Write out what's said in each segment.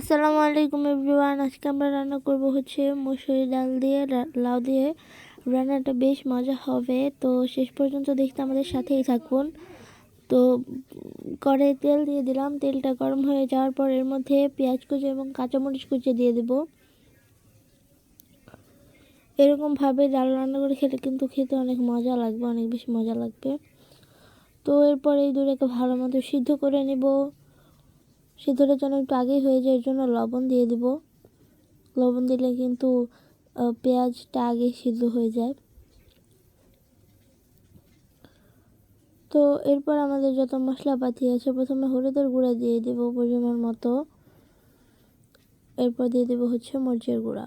আসসালামু আলাইকুম এভরিওয়ান, আজকে আমরা রান্না করব হচ্ছে মুসুরি ডাল দিয়ে লাউ দিয়ে। রান্নাটা বেশ মজা হবে, তো শেষ পর্যন্ত দেখতে আমাদের সাথেই থাকুন। তো কড়াই তেল দিয়ে দিলাম, তেলটা গরম হয়ে যাওয়ার পর এর মধ্যে পেঁয়াজ কুচি এবং কাঁচামরিচ কুচি দিয়ে দেব। এরকমভাবে ডাল রান্না করে খেলে কিন্তু খেতে অনেক মজা লাগবে, অনেক বেশি মজা লাগবে। তো এরপর এই দুটাকে ভালো মতো সিদ্ধ করে নেব। সিদ্ধটা যেন একটু আগেই হয়ে যায়, এর জন্য লবণ দিয়ে দিব। লবণ দিলে কিন্তু পেঁয়াজটা আগে সিদ্ধ হয়ে যায়। তো এরপর আমাদের যত মশলাপাতি আছে, প্রথমে হলুদের গুঁড়া দিয়ে দেব পরিমাণ মতো। এরপর দিয়ে দেব হচ্ছে মরিচের গুঁড়া।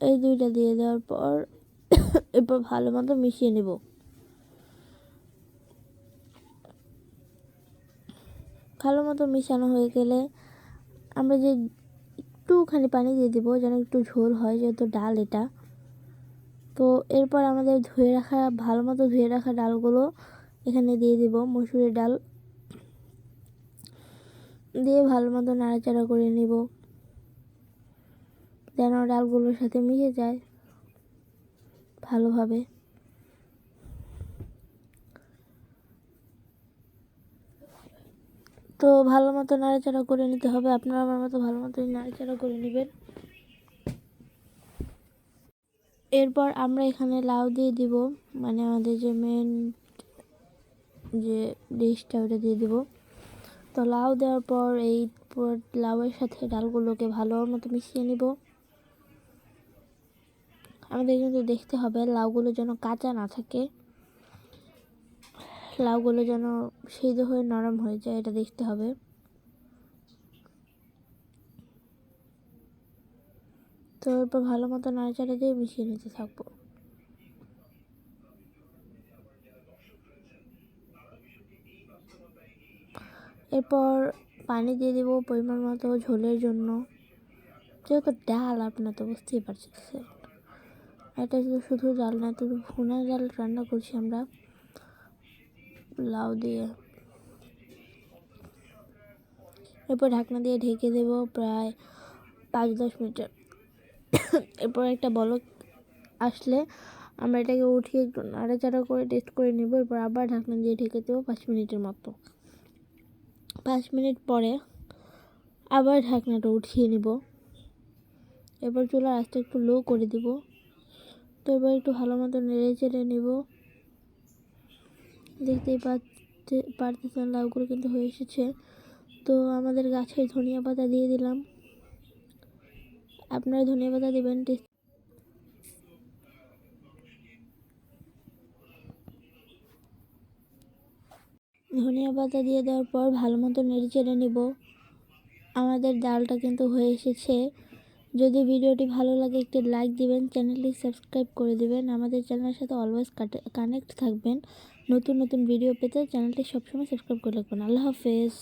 এই দুইটা দিয়ে দেওয়ার পর, এরপর ভালো মতো মিশিয়ে নেব। ভালো মতো মিশানো হয়ে গেলে আমরা যে একটুখানি পানি দিয়ে দিব, যেন একটু ঝোল হয় যেহেতু ডাল এটা। তো এরপর আমাদের ধুয়ে রাখা, ভালো মতো ধুয়ে রাখা ডালগুলো এখানে দিয়ে দিব, মসুরের ডাল। দিয়ে ভালো মতো নাড়াচাড়া করে নিব, যেন ডালগুলোর সাথে মিশে যায় ভালোভাবে। তো ভালো মতো নাড়াচাড়া করে নিতে হবে। আপনারা আমার মতো ভালো মতোই নাড়াচাড়া করে নেবেন। এরপর আমরা এখানে লাউ দিয়ে দিব। মানে আমাদের যে মেন যে ডিশটা ওটা দিয়ে দিব। তো লাউ দেওয়ার পর এই লাউয়ের সাথে ডালগুলোকে ভালো মতো মিশিয়ে নিব। আমাদের কিন্তু দেখতে হবে লাউগুলো যেন কাঁচা না থাকে। লাউগুলো যেন সিদ্ধ হয়ে নরম হয়ে যায়, এটা দেখতে হবে। তো এরপর ভালো মতো নাড়াচাড়া দিয়ে মিশিয়ে নিতে থাকব। এরপর পানি দিয়ে দেবো পরিমাণ মতো ঝোলের জন্য। যেহেতু ডাল, আপনার তো বুঝতেই পারছেন। এটা শুধু ডাল না তো ভুনা ডাল রান্না করছি আমরা। লাউ দিয়ে। এরপর ঢাকনা দিয়ে ঢেকে দেব প্রায় পাঁচ দশ মিনিটের। এরপর একটা বলক আসলে আমরা এটাকে উঠিয়ে একটু নাড়াচাড়া করে টেস্ট করে নেব। এরপর আবার ঢাকনা দিয়ে ঢেকে দেবো পাঁচ মিনিটের মতো। পাঁচ মিনিট পরে আবার ঢাকনাটা উঠিয়ে নিব। এরপর চুলার আস্তে একটু লো করে দিব। তো এবার একটু ভালো মতো নেড়ে চেড়ে নেব। দেখতেই পাচ্ছে পারতেছেন লাউগুলো কিন্তু হয়ে এসেছে। তো আমাদের গাছের ধনিয়া পাতা দিয়ে দিলাম। আপনারা ধনিয়া পাতা দেবেন ধনিয়া পাতা দিয়ে দেওয়ার পর ভালো মতো নেড়ে চেড়ে নেব। আমাদের ডালটা কিন্তু হয়ে এসেছে। যদি ভিডিওটি ভালো লাগে, একটি লাইক দিবেন চ্যানেলটি সাবস্ক্রাইব করে দিবেন। আমাদের চ্যানেলের সাথে অলওয়েজ কানেক্ট থাকবেন। নতুন নতুন ভিডিও পেতে চ্যানেলটি সবসময় সাবস্ক্রাইব করে রাখবেন। আল্লাহ হাফেজ।